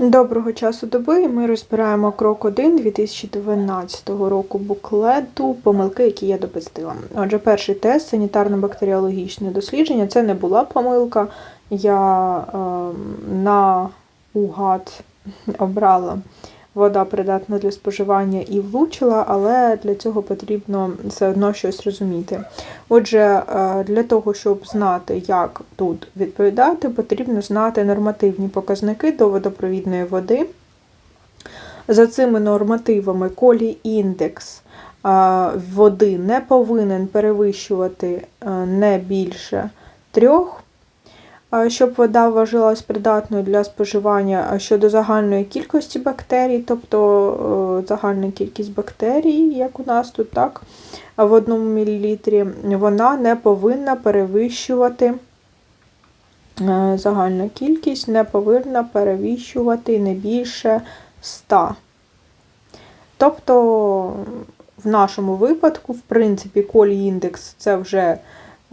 Доброго часу доби. Ми розбираємо крок 1 2012 року буклету помилки, які я допустила. Отже, перший тест санітарно-бактеріологічне дослідження. Це не була помилка. Я е, на угад обрала вода придатна для споживання і влучила, але для цього потрібно все одно щось розуміти. Отже, е, для того, щоб знати, як тут відповідати, потрібно знати нормативні показники до водопровідної води. За цими нормативами колі-індекс е, води не повинен перевищувати е, не більше трьох, щоб вода вважалась придатною для споживання щодо загальної кількості бактерій, тобто е, загальна кількість бактерій, як у нас тут, так, в одному мілілітрі, вона не повинна перевищувати. е, Загальна кількість не повинна перевищувати не більше 100. Тобто, в нашому випадку, в принципі, колі-індекс це вже е,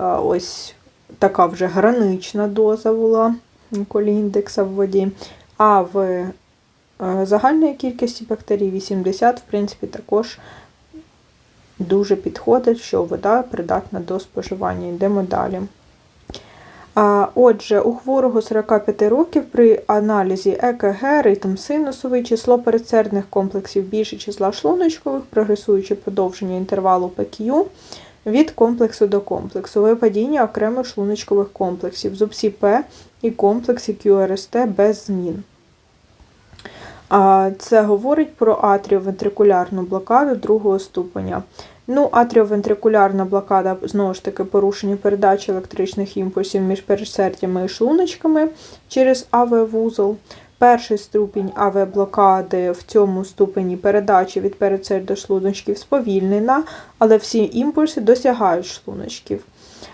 ось така вже гранична доза була колі-індекса в воді. А в е, загальної кількості бактерій 80, в принципі, також дуже підходить, що вода придатна до споживання. Йдемо далі. Отже, у хворого 45 років при аналізі ЕКГ, ритм синусовий, число передсердних комплексів більше числа шлуночкових, прогресуючи подовження інтервалу ПКЮ від комплексу до комплексу, випадіння окремих шлуночкових комплексів, зубсі П і комплексі QRST без змін. Це говорить про атріовентрикулярну блокаду другого ступеня. Ну, атріовентрикулярна блокада, знову ж таки, порушення передачі електричних імпульсів між передсердями і шлуночками через АВ-вузол. Перший ступінь АВ-блокади в цьому ступені передачі від передсердь до шлуночків сповільнена, але всі імпульси досягають шлуночків.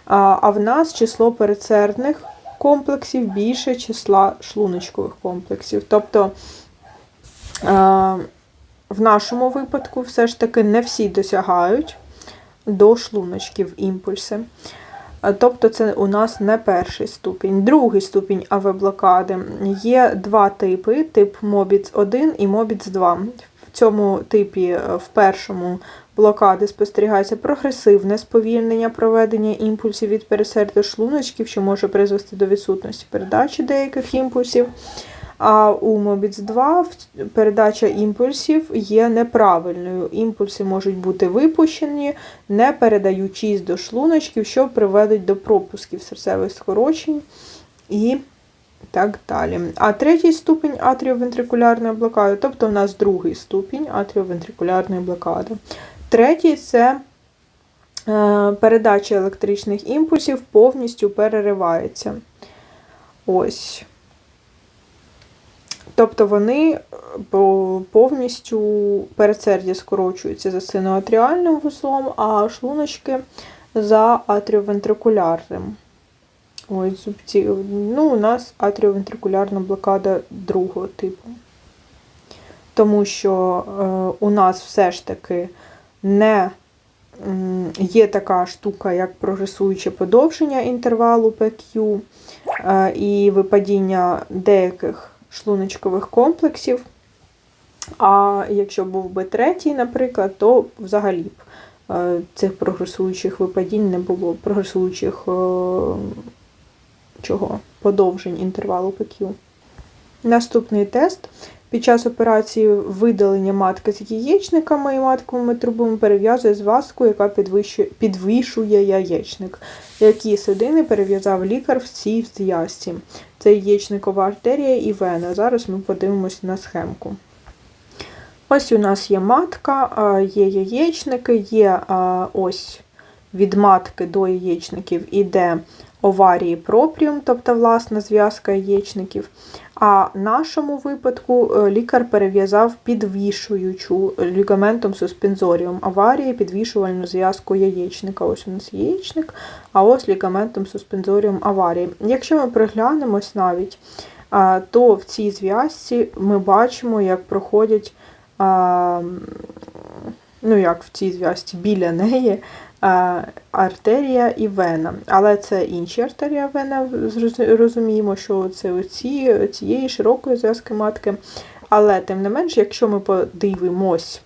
А, в нас число передсердних комплексів більше числа шлуночкових комплексів. Тобто в нашому випадку все ж таки не всі досягають до шлуночків імпульси. Тобто це у нас не перший ступінь. Другий ступінь АВ-блокади. Є два типи: тип Мобіц 1 і Мобіц 2. В цьому типі, е, в першому блокади спостерігається прогресивне сповільнення проведення імпульсів від пересердя шлуночків, що може призвести до відсутності передачі деяких імпульсів. А у Мобіц 2 передача імпульсів є неправильною. Імпульси можуть бути випущені, не передаючись до шлуночків, що приведуть до пропусків серцевих скорочень і так далі. А третій ступінь атріовентрикулярної блокади, тобто у нас другий ступінь атріовентрикулярної блокади. Третій це е, передача електричних імпульсів повністю переривається. Ось. Тобто вони повністю передсердя скорочуються за синоатріальним вузлом, а шлуночки за атріовентрикулярним. Ось зубці. Ну, у нас атріовентрикулярна блокада другого типу. Тому що е, у нас все ж таки не є така штука, як прогресуюче подовження інтервалу PQ е, і випадіння деяких шлуночкових комплексів. А якщо був би третій, наприклад, то взагалі б е, цих прогресуючих випадінь не було, прогресуючих е, чого? подовжень інтервалу PQ. Наступний тест. Під час операції видалення матки з яєчниками і матковими трубами перев'язує зв'язку, яка підвішує яєчник. Які судини перев'язав лікар в цій зв'язці. Це яєчникова артерія і вена. Зараз ми подивимося на схемку. Ось у нас є матка, є яєчники, є ось від матки до яєчників іде оварії пропріум, тобто власна зв'язка яєчників. А в нашому випадку е, лікар перев'язав підвішуючу лігаментом суспензоріум аварії, підвішувальну зв'язку яєчника. Ось у нас яєчник, а ось лігаментом суспензоріум аварії. Якщо ми приглянемось навіть, то в цій зв'язці ми бачимо, як проходять, ну як в цій зв'язці біля неї е, артерія і вена. Але це інші артерія вена, розуміємо, що це оці, цієї широкої зв'язки матки. Але тим не менш, якщо ми подивимось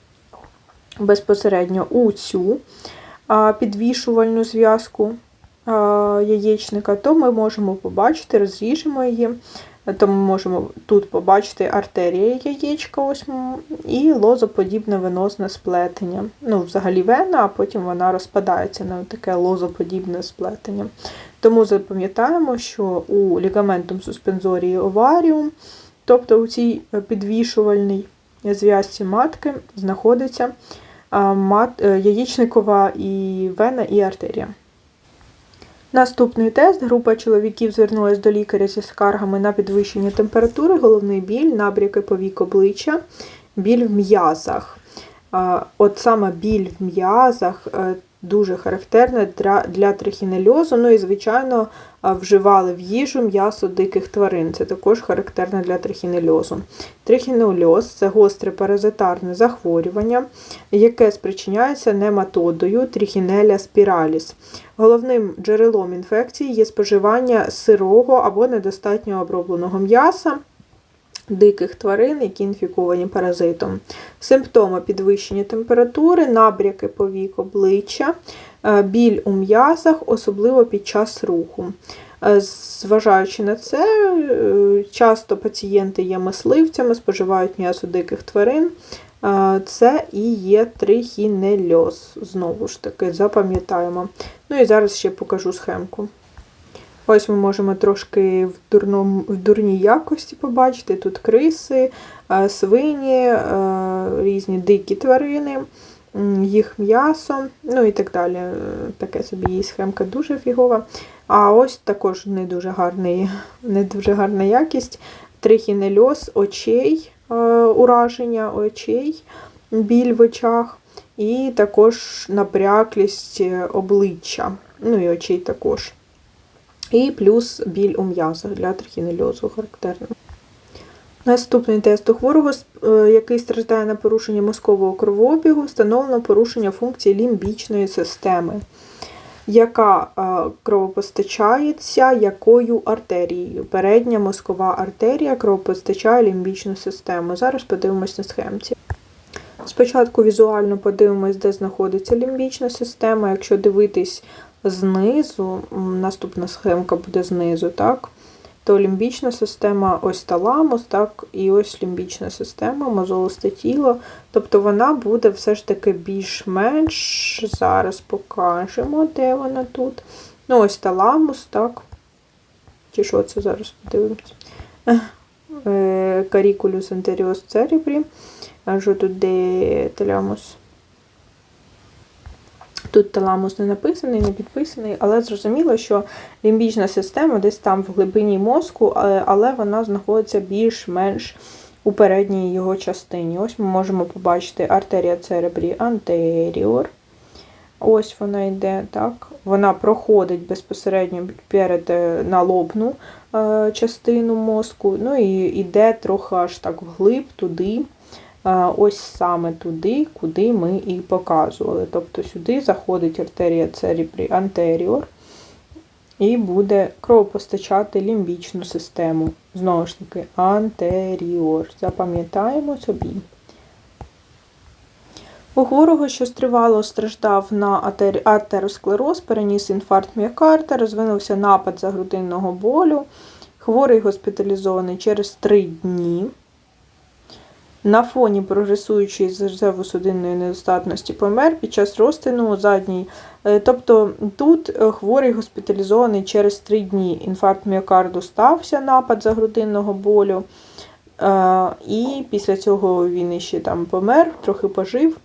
безпосередньо у цю підвішувальну зв'язку яєчника, то ми можемо побачити, розріжемо її, то ми можемо тут побачити артерія яєчка ось, і лозоподібне венозне сплетення. Ну, взагалі вена, а потім вона розпадається на таке лозоподібне сплетення. Тому запам'ятаємо, що у лігаментум суспензорії оваріум, тобто у цій е, підвішувальній зв'язці матки, знаходиться е, яєчникова і вена, і артерія. Наступний тест. Група чоловіків звернулася до лікаря зі скаргами на підвищення температури, головний біль, набряки повік обличчя, біль в м'язах. От саме біль в м'язах е, дуже характерна для, для трихінельозу. Ну і, звичайно, вживали в їжу м'ясо диких тварин. Це також характерно для трихінельозу. Трихінельоз це гостре паразитарне захворювання, яке спричиняється нематодою трихінеля спіраліс. Головним джерелом інфекції є споживання сирого або недостатньо обробленого м'яса диких тварин, які інфіковані паразитом. Симптоми підвищення температури, набряки повік обличчя, е, біль у м'язах, особливо під час руху. Е, Зважаючи на це, е, часто пацієнти є мисливцями, споживають м'ясо диких тварин. Це і є трихінельоз. Знову ж таки, запам'ятаємо. Ну і зараз ще покажу схемку. Ось ми можемо трошки в, дурному, в дурній якості побачити. Тут криси, е, свині, е, різні дикі тварини, їх м'ясо, ну і так далі. Е, Таке собі її схемка дуже фігова. А ось також не дуже гарний, не дуже гарна якість. Трихінельоз очей, ураження очей, біль в очах, і також напряклість обличчя, ну і очей також. І плюс біль у м'язах для трихінельозу характерно. Наступний тест у хворого, е, який страждає на порушення мозкового кровообігу, встановлено порушення функції лімбічної системи, яка е, кровопостачається якою артерією. Передня мозкова артерія кровопостачає лімбічну систему. Зараз подивимось на схемці. Спочатку візуально подивимось, де знаходиться лімбічна система. Якщо дивитись знизу, наступна схемка буде знизу, так? То лімбічна система ось таламус, так, і ось лімбічна система, мозолисте тіло. Тобто вона буде все ж таки більш-менш. Зараз покажемо, де вона тут. Ну, ось таламус, так. Чи що це зараз подивимось? Карікулюс антеріос церебрі. А що тут де таламус? Тут таламус не написаний, не підписаний, але зрозуміло, що лімбічна система десь там в глибині мозку, але- але вона знаходиться більш-менш у передній його частині. Ось ми можемо побачити артерія церебрі антеріор. Ось вона йде, так. Вона проходить безпосередньо перед е, налобну е, частину мозку, ну і йде трохи аж так вглиб туди. Ось саме туди, куди ми і показували. Тобто сюди заходить артерія церебрі антеріор і буде кровопостачати лімбічну систему. Знову ж таки, антеріор. Запам'ятаємо собі. У хворого, що стривало страждав на атер- атеросклероз, переніс інфаркт міокарда, розвинувся напад загрудинного болю. Хворий госпіталізований через 3 дні. На фоні прогресуючої серцево-судинної недостатності помер під час розтину задній. Е, Тобто тут е, хворий госпіталізований через 3 дні. Інфаркт міокарду стався, напад загрудинного болю. Е, І після цього він іще там помер, трохи пожив.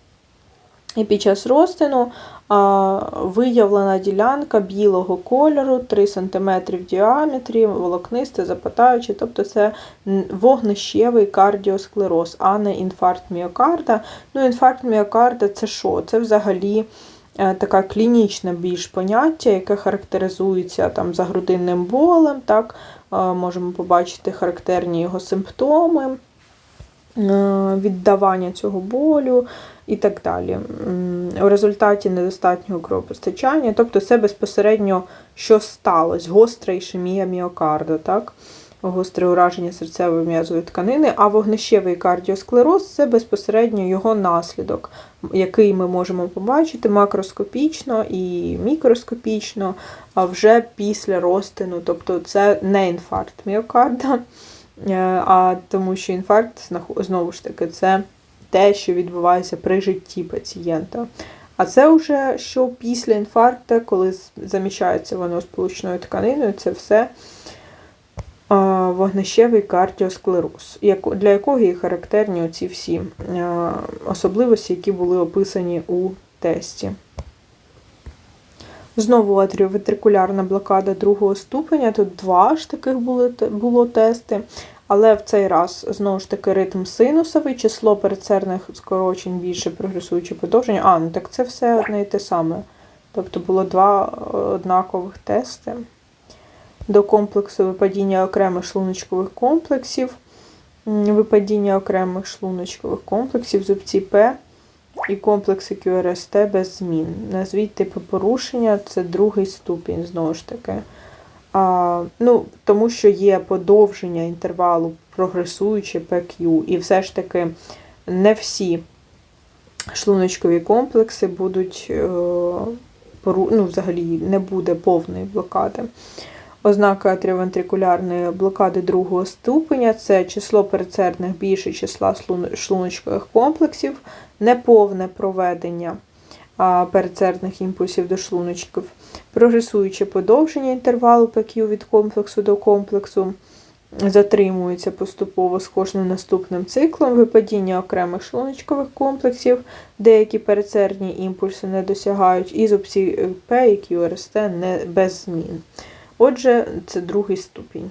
І під час розтину а, виявлена ділянка білого кольору, 3 см в діаметрі, волокнисте, запитаючи, тобто це вогнищевий кардіосклероз, а не інфаркт міокарда. Ну, інфаркт міокарда це що? Це взагалі е, така клінічне більш поняття, яке характеризується там загрудинним болем. Так? Е, Можемо побачити характерні його симптоми. Віддавання цього болю і так далі. У результаті недостатнього кровопостачання, тобто це безпосередньо що сталося, гостра ішемія міокарда, так? гостре ураження серцевої м'язової тканини, а вогнищевий кардіосклероз це безпосередньо його наслідок, який ми можемо побачити макроскопічно і мікроскопічно, а вже після розтину. Тобто це не інфаркт міокарда, е, а тому що інфаркт знову ж таки це те, що відбувається при житті пацієнта. А це вже що після інфаркту, коли заміщається воно сполучною тканиною, це все вогнищевий кардіосклероз, для якого і характерні оці всі особливості, які були описані у тесті. Знову атріовентрикулярна блокада другого ступеня. Тут два ж таких були, було тести, але в цей раз знову ж таки ритм синусовий, число передсердних скорочень більше прогресуюче подовження. А, ну так це все одне і те саме. Тобто було два однакових тести до комплексу випадіння окремих шлуночкових комплексів, випадіння окремих шлуночкових комплексів, зубці П і комплекси QRST без змін. Назвіть типи порушення, це другий ступінь, знову ж таки. А, ну, Тому що є подовження інтервалу прогресуючи PQ, і все ж таки не всі шлуночкові комплекси будуть, е, ну, взагалі не буде повної блокади. Ознака атріовентрикулярної блокади другого ступеня це число передсердних більше числа шлуночкових комплексів, неповне проведення передсердних імпульсів до шлуночків, прогресуюче подовження інтервалу ПК від комплексу до комплексу, затримується поступово з кожним наступним циклом, випадіння окремих шлуночкових комплексів, деякі передсердні імпульси не досягають, і зубці П і QRST не без змін. Отже, це другий ступінь.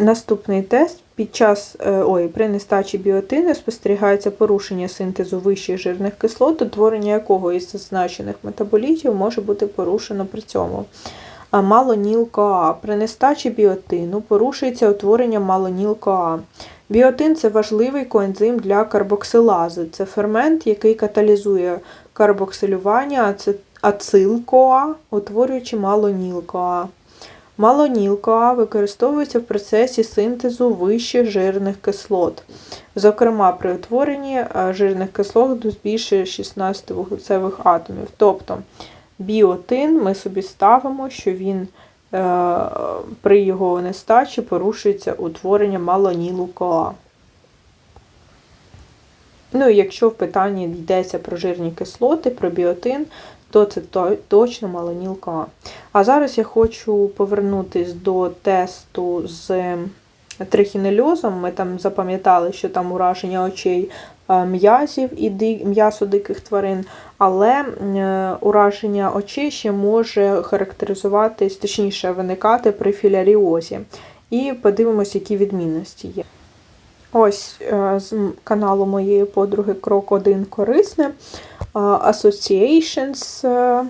Наступний тест. Під час е, ой, при нестачі біотину спостерігається порушення синтезу вищих жирних кислот, утворення якого із зазначених метаболітів може бути порушено при цьому. А Малоніл-КоА. При нестачі біотину порушується утворення малоніл-КоА. Біотин це важливий коензим для карбоксилази. Це фермент, який каталізує карбоксилювання ацил-КоА, утворюючи малоніл-КоА. Малоніл-КоА використовується в процесі синтезу вищих жирних кислот, зокрема при утворенні е, жирних кислот до більше 16 вуглецевих атомів. Тобто біотин ми собі ставимо, що він е, при його нестачі порушується утворення малонілу КоА. Ну якщо в питанні йдеться про жирні кислоти, про біотин, то це точно малонілка А. А зараз я хочу повернутися до тесту з трихінельозом. Ми там запам'ятали, що там ураження очей е, м'язів і м'ясо диких тварин, але е, ураження очей ще може характеризуватись, точніше, виникати при філяріозі. І подивимось, які відмінності є. Ось е, з каналу моєї подруги Крок 1 корисне. Associations, е,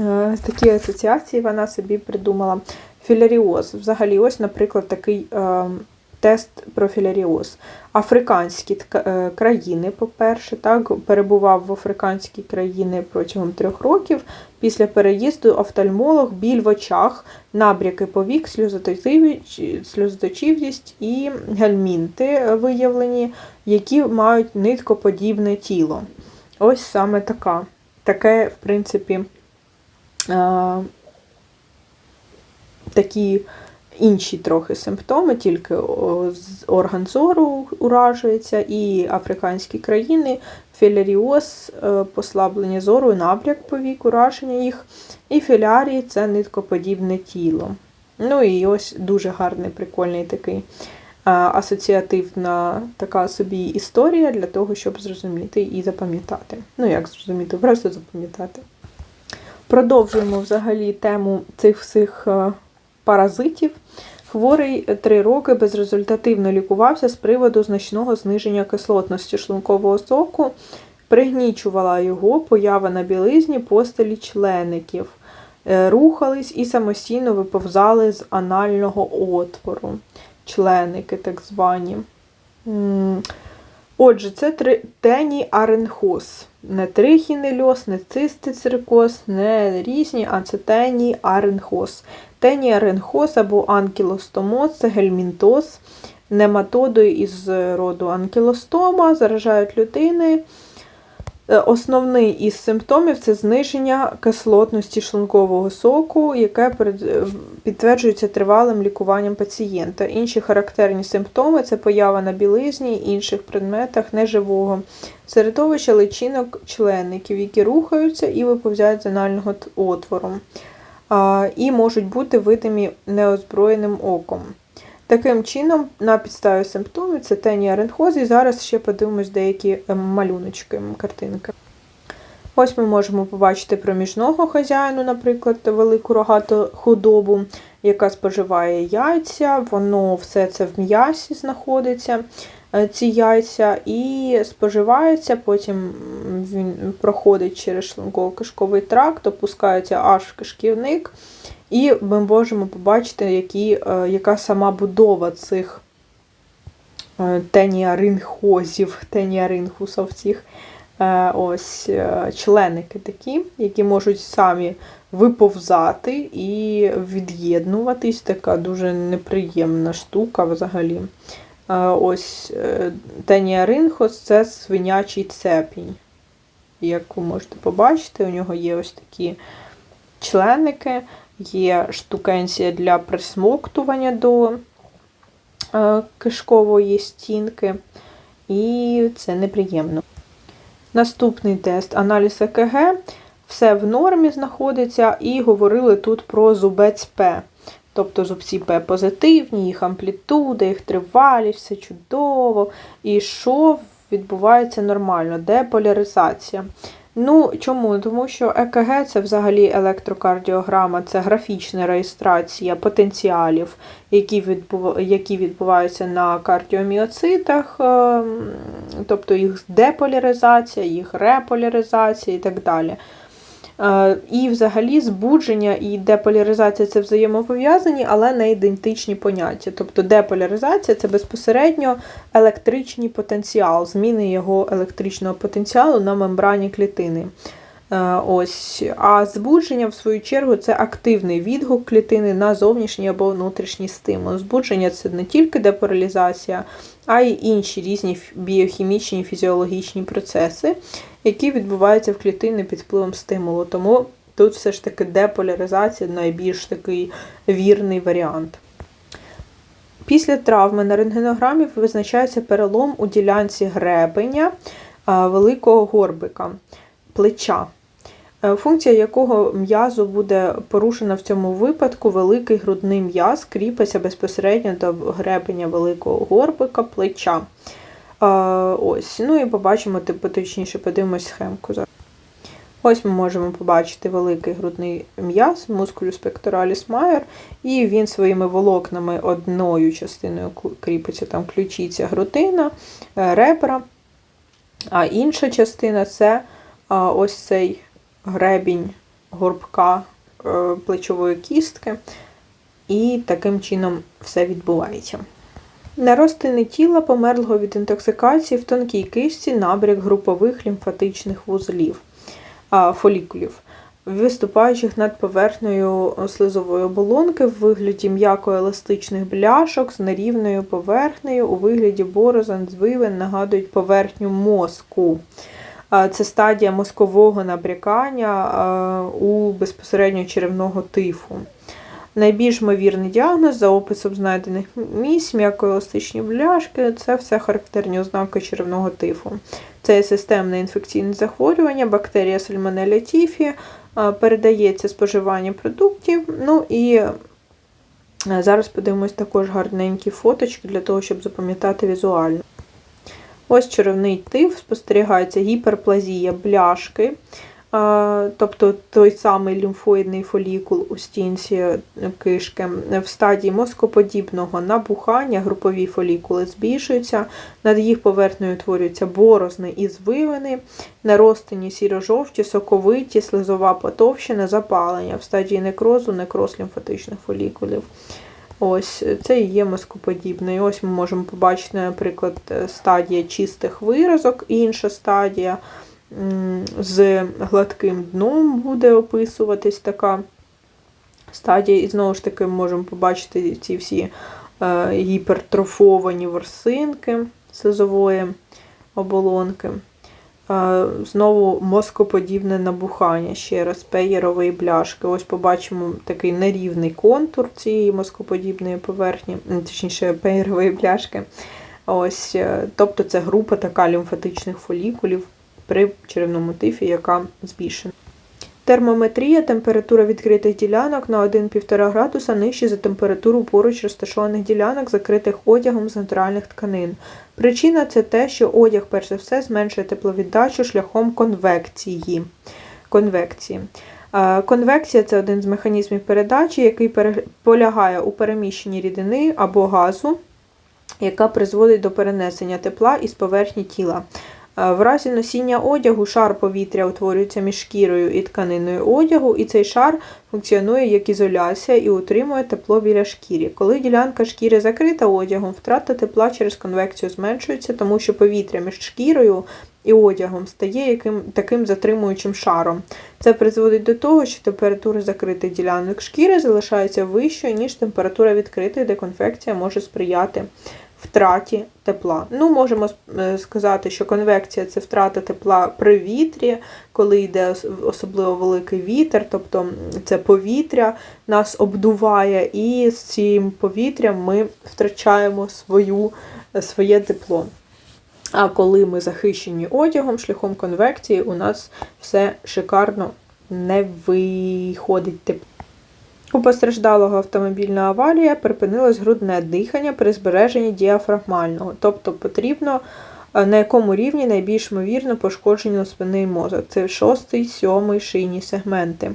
е, такі асоціації вона собі придумала. Філяріоз. Взагалі, ось, наприклад, такий тест про філяріоз. Африканські країни, по-перше, так, перебував в африканській країни протягом трьох років. Після переїзду офтальмолог, біль в очах, набряки повік, сльозоточивість і гельмінти виявлені, які мають ниткоподібне тіло. Ось саме така. Таке, в принципі, такі інші трохи симптоми, тільки орган зору уражується, і африканські країни, філяріоз, е, послаблення зору, набряк повік, ураження їх, і філярії це ниткоподібне тіло. Ну і ось дуже гарний, прикольний такий асоціативна така собі історія для того, щоб зрозуміти і запам'ятати. Ну, як зрозуміти, просто запам'ятати. Продовжуємо взагалі тему цих всіх е, паразитів. Хворий три роки безрезультативно лікувався з приводу значного зниження кислотності шлункового соку, пригнічувала його поява на білизні постелі члеників, е, рухались і самостійно виповзали з анального отвору, членики так звані. Отже, це три- теніаренхоз. Не трихінельоз, не цистицеркоз, не різні, а це теніаренхоз. Теніаренхоз або анкілостомоз це гельмінтоз, нематодою із роду анкілостома, заражають людини. Е, Основний із симптомів це зниження кислотності шлункового соку, яке е, підтверджується тривалим лікуванням пацієнта. Інші характерні симптоми це поява на білизні інших предметах неживого середовища личинок членників, які рухаються і виповзають з анального отвору, і можуть бути видимі неозброєним оком. Таким чином, на підставі симптомів це теніаренхоз, і зараз ще подивимось деякі ем, малюночки, картинки. Ось ми можемо побачити проміжного хазяїну, наприклад, велику рогату худобу, яка споживає яйця, воно все це в м'ясі знаходиться, е, ці яйця, і споживається, потім він проходить через шлунково-кишковий тракт, опускається аж в кишківник, і ми можемо побачити, які, е, яка сама будова цих е, теніаринхозів, теніаринхусов цих. Е, Ось членики такі, які можуть самі виповзати і від'єднуватись. Така дуже неприємна штука взагалі. Ось теніаринхос це свинячий цепінь. Як ви можете побачити, у нього є ось такі членики, є штукенція для присмоктування до е, кишкової стінки, і це неприємно. Наступний тест аналіз ЕКГ. Все в нормі знаходиться, і говорили тут про зубець П. Тобто зубці П позитивні, їх амплітуда, їх тривалість, все чудово. І що відбувається нормально? Деполяризація. Ну, чому? Тому що ЕКГ це взагалі електрокардіограма, це графічна реєстрація потенціалів, які, які відбуваються на кардіоміоцитах, ем, тобто їх деполяризація, їх реполяризація і так далі. Е, І взагалі збудження і деполяризація це взаємопов'язані, але не ідентичні поняття. Тобто деполяризація це безпосередньо електричний потенціал, зміни його електричного потенціалу на мембрані клітини. Е, Ось. А збудження, в свою чергу, це активний відгук клітини на зовнішній або внутрішній стимул. Збудження це не тільки деполяризація, а й інші різні біохімічні і фізіологічні процеси, які відбуваються в клітині під впливом стимулу. Тому тут все ж таки деполяризація найбільш такий вірний варіант. Після травми на рентгенограмі визначається перелом у ділянці гребеня великого горбика, плеча, е, функція якого м'язу буде порушена в цьому випадку, великий грудний м'яз кріпиться безпосередньо до гребеня великого горбика, плеча. Ось, ну і побачимо, типу, точніше, подивимось схемку. зараз. Ось ми можемо побачити великий грудний м'яз, мускулюс пектораліс майор, і він своїми волокнами одною частиною кріпиться там ключиця грудина, е, ребра, а інша частина це ось цей гребінь горбка е, плечової кістки. І таким чином все відбувається. Наростини тіла померлого від інтоксикації в тонкій кишці набряк групових лімфатичних вузлів, фолікулів, виступаючих над поверхнею слизової оболонки в вигляді м'яко-еластичних бляшок з нерівною поверхнею у вигляді борозен звивин нагадують поверхню мозку. Це стадія мозкового набрякання у безпосередньо черевного тифу. Найбільш ймовірний діагноз за описом знайдених місць, м'якоеластичні бляшки це все характерні ознаки черевного тифу. Це системне інфекційне захворювання, бактерія Сальмонелля тіфі, передається споживання продуктів. Ну і е, зараз подивимось також гарненькі фоточки для того, щоб запам'ятати візуально. Ось черевний тиф, спостерігається гіперплазія бляшки, тобто той самий лімфоїдний фолікул у стінці кишки. В стадії мозкоподібного набухання групові фолікули збільшуються, над їх поверхнею утворюються борозни і звивини, наростені сіро-жовті, соковиті, слизова потовщина, запалення в стадії некрозу, некроз лімфатичних фолікулів. Ось це і є мозкоподібний. Ось ми можемо побачити, наприклад, стадія чистих виразок, інша стадія з гладким дном буде описуватись така стадія. І знову ж таки можемо побачити ці всі е, гіпертрофовані ворсинки слизової оболонки. Е, Знову мозкоподібне набухання, ще раз, пеєрової бляшки. Ось побачимо такий нерівний контур цієї мозкоподібної поверхні, точніше, пеєрової бляшки. Ось, е, Тобто це група така лімфатичних фолікулів при черевному тифі, яка збільшена. Термометрія температура відкритих ділянок на 1-1,5 градуса нижче за температуру поруч розташованих ділянок, закритих одягом з натуральних тканин. Причина це те, що одяг, перш за все, зменшує тепловіддачу шляхом конвекції. Конвекції. Е, Конвекція це один з механізмів передачі, який полягає у переміщенні рідини або газу, яка призводить до перенесення тепла із поверхні тіла. Е, В разі носіння одягу шар повітря утворюється між шкірою і тканиною одягу, і цей шар функціонує як ізоляція і утримує тепло біля шкіри. Коли ділянка шкіри закрита одягом, втрата тепла через конвекцію зменшується, тому що повітря між шкірою і одягом стає яким, таким затримуючим шаром. Це призводить до того, що температура закритих ділянок шкіри залишається вищою, ніж температура відкритих, де конвекція може сприяти втраті тепла. Ну, можемо е, сказати, що конвекція це втрата тепла при вітрі, коли йде особливо великий вітер, тобто це повітря нас обдуває, і з цим повітрям ми втрачаємо свою, е, своє тепло. А коли ми захищені одягом шляхом конвекції, у нас все шикарно не виходить тепло. У постраждалого автомобільна аварія припинилось грудне дихання при збереженні діафрагмального, тобто потрібно е, на якому рівні найбільш ймовірно пошкоджено спинний мозок. Це шостий, сьомий шийні сегменти.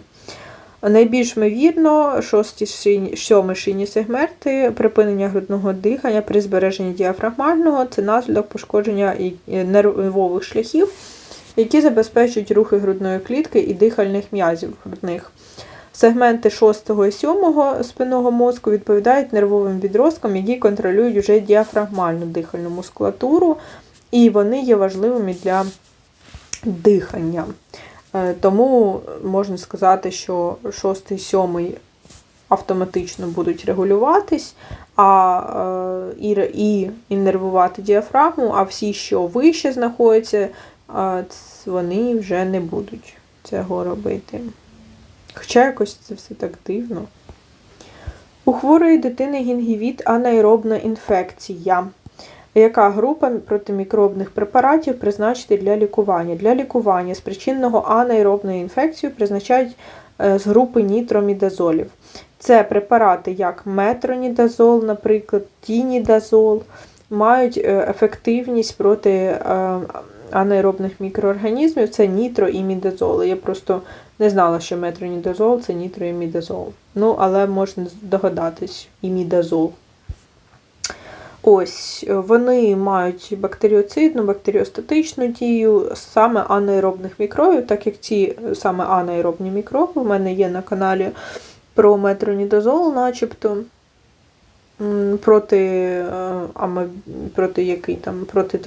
Найбільш ймовірно, шості шийні, сьомий шийні сегменти припинення грудного дихання при збереженні діафрагмального це наслідок пошкодження і нервових шляхів, які забезпечують рухи грудної клітки і дихальних м'язів грудних. Сегменти 6 і 7 спинного мозку відповідають нервовим відросткам, які контролюють вже діафрагмальну дихальну мускулатуру, і вони є важливими для дихання. Е, Тому можна сказати, що 6 і 7 автоматично будуть регулюватись, а е, і, і іннервувати діафрагму, а всі, що вище знаходяться, е, вони вже не будуть цього робити. Хоча якось це все так дивно. У хворої дитини гінгівіт анаеробна інфекція. Яка група протимікробних препаратів призначити для лікування? Для лікування спричиненого анаеробної інфекції призначають е, з групи нітромідазолів. Це препарати як метронідазол, наприклад, тінідазол, мають е, ефективність проти е, анаеробних мікроорганізмів. Це нітроімідазоли. Я просто не знала, що метронідазол це нітроімідазол. Ну, але можна догадатись, імідазол. Ось, вони мають бактеріоцидну, бактеріостатичну дію саме анаеробних мікробів, так як ці саме анаеробні мікроби в мене є на каналі про метронідазол, начебто. Проти, е, проти який там, проти.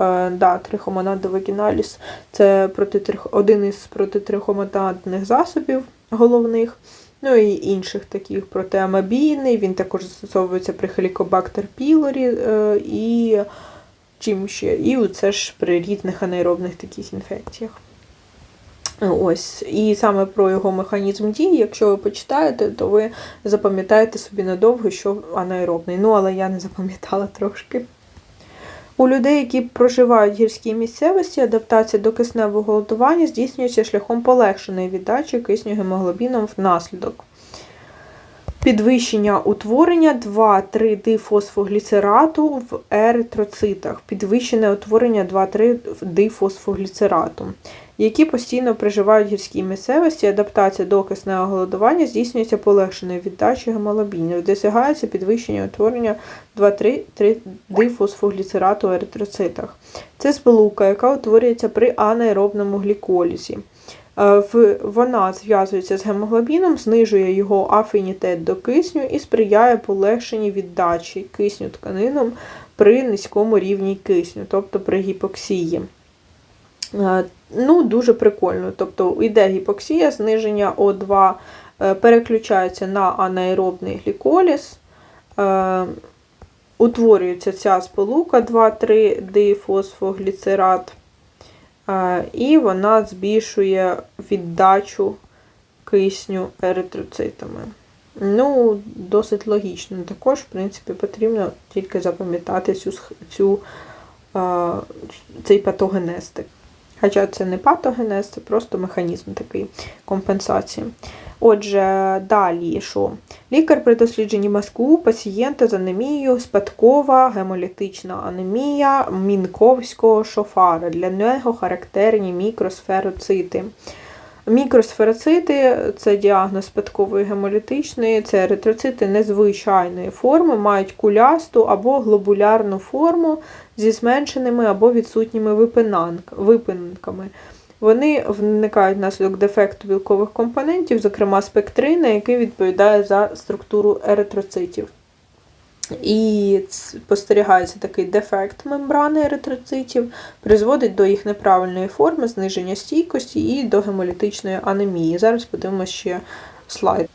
Е, да, трихомонад вагіналіс. Це проти, трих- один із протитрихомонадних засобів головних. Ну і інших таких протиамабійний. Він також застосовується при pylori е, і чим ще. І це ж при різних анаеробних таких інфекціях. Ось, і саме про його механізм дії, якщо ви почитаєте, то ви запам'ятаєте собі надовго, що анаеробний. Ну, але я не запам'ятала трошки. У людей, які проживають в гірській місцевості, адаптація до кисневого голодування здійснюється шляхом полегшеної віддачі кисню гемоглобіном внаслідок. Підвищення утворення 2,3 дифосфогліцерату в еритроцитах, підвищене утворення 2,3 дифосфогліцерату, які постійно проживають в гірській місцевості, адаптація до кисневого голодування здійснюється полегшеною віддачею гемоглобінів, досягається підвищення утворення 2,3 дифосфогліцерату в еритроцитах. Це сполука, яка утворюється при анаеробному гліколізі. Е, Вона зв'язується з гемоглобіном, знижує його афінітет до кисню і сприяє полегшенні віддачі кисню тканинам при низькому рівні кисню, тобто при гіпоксії. Е, Ну, дуже прикольно. Тобто йде гіпоксія, зниження О2 е, переключається на анаеробний гліколіз. Е, Утворюється ця сполука 2,3 дифосфогліцерат, і вона збільшує віддачу кисню еритроцитами. Ну, досить логічно. Також, в принципі, потрібно тільки запам'ятати цю, цю, цей патогенестик. Хоча це не патогенез, це просто механізм такий компенсації. Отже, далі що? Лікар при дослідженні мазку пацієнта з анемією спадкова гемолітична анемія мінковського шофара. Для нього характерні мікросфероцити. Мікросфероцити це діагноз спадкової гемолітичної, це еритроцити незвичайної форми, мають кулясту або глобулярну форму зі зменшеними або відсутніми випинками. Вони виникають внаслідок дефекту білкових компонентів, зокрема спектрина, який відповідає за структуру еритроцитів. І спостерігається такий дефект мембрани еритроцитів, призводить до їх неправильної форми, зниження стійкості і до гемолітичної анемії. Зараз подивимося ще слайд.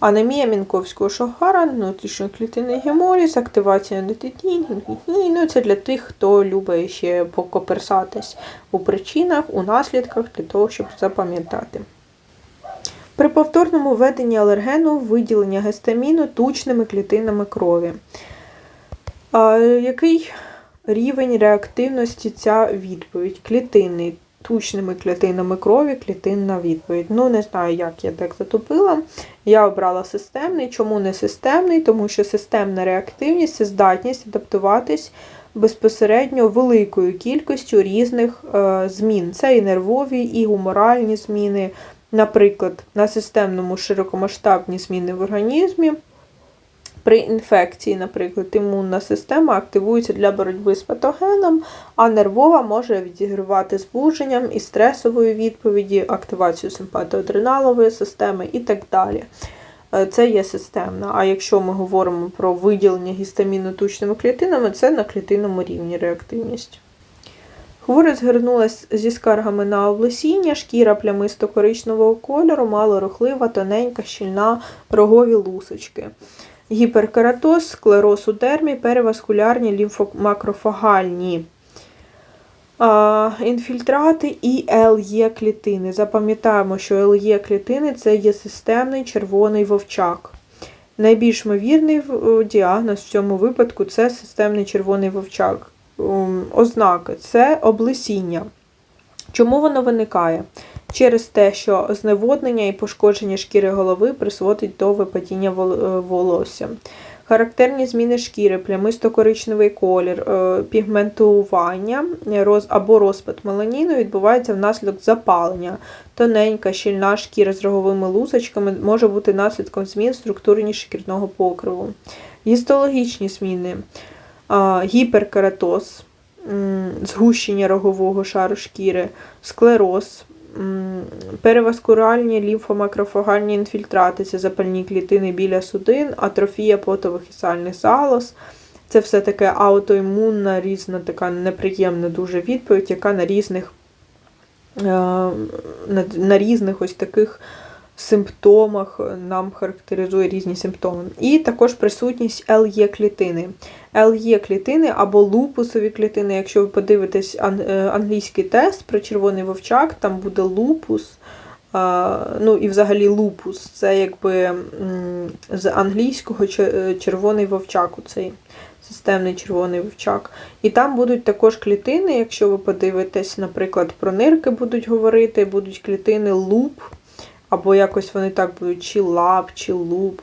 Анемія Мінковського шогара, внутрішньоклітинний гемоліз, активація антитінь, ну це для тих, хто любить ще покоперсатись у причинах, у наслідках, для того, щоб запам'ятати. При повторному введенні алергену виділення гестаміну тучними клітинами крові. А, який рівень реактивності ця відповідь? Клітинний. Тучними клітинами крові, клітинна відповідь. Ну, не знаю, як я так затопила. Я обрала системний. Чому не системний? Тому що системна реактивність це здатність адаптуватись безпосередньо великою кількістю різних е, змін. Це і нервові, і гуморальні зміни. Наприклад, на системному широкомасштабні зміни в організмі. При інфекції, наприклад, імунна система активується для боротьби з патогеном, а нервова може відігравати збудженням і стресової відповіді, активацію симпатоадреналової системи і так далі. Е, Це є системна. А якщо ми говоримо про виділення гістаміну тучними клітинами, це на клітинному рівні реактивність. Хворя згорнулась зі скаргами на облесіння, шкіра плямисто-коричневого кольору, малорухлива, тоненька, щільна, рогові лусочки. Гіперкератоз, склероз у дермі, переваскулярні лімфомакрофагальні а, інфільтрати і ЛЄ клітини. Запам'ятаємо, що ЛЄ клітини це є системний червоний вовчак. Найбільш ймовірний діагноз в цьому випадку це системний червоний вовчак. Ознаки це облесіння. Чому воно виникає? Через те, що зневоднення і пошкодження шкіри голови призводить до випадіння е, волосся. Характерні зміни шкіри, плямисто-коричневий колір, е, пігментування е, або розпад меланіну відбувається внаслідок запалення. Тоненька, щільна шкіра з роговими лусочками може бути наслідком змін в структурі шкірного покриву. Гістологічні зміни, гіперкератоз, згущення рогового шару шкіри, склероз, переваскуральні лімфомакрофагальні інфільтрати, це запальні клітини біля судин, атрофія потових і сальних залоз. Це все таке аутоімунна, різна така неприємна дуже відповідь, яка на різних, е, на, різних ось таких симптомах нам характеризує різні симптоми. І також присутність ЛЄ клітини. ЛЄ клітини або лупусові клітини. Якщо ви подивитесь е, англійський тест про червоний вовчак, там буде лупус. Ну і взагалі лупус це якби з англійського е, червоний вовчак, цей системний червоний вовчак. І там будуть також клітини, якщо ви подивитесь, наприклад, про нирки будуть говорити, будуть клітини луп, або якось вони так будуть чи лап, чи луп,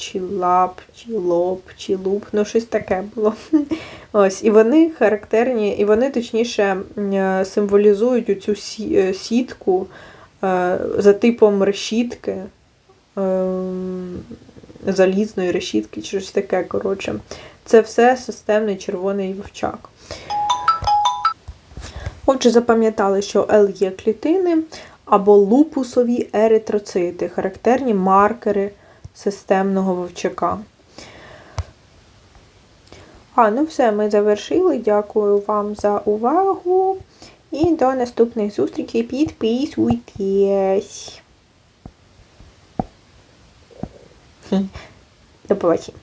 чи лап, чи лоп, чи луп, ну щось таке було. Ось, і вони характерні, і вони точніше е, символізують цю сітку е, за типом решітки, ем, залізної решітки, чи щось таке, коротше. Це все системний червоний вовчак. Отже, запам'ятали, що Л є клітини або лупусові еритроцити, характерні маркери системного вовчака. А, ну все, ми завершили. Дякую вам за увагу. І до наступних зустрічей. Підписуйтесь. До побачення.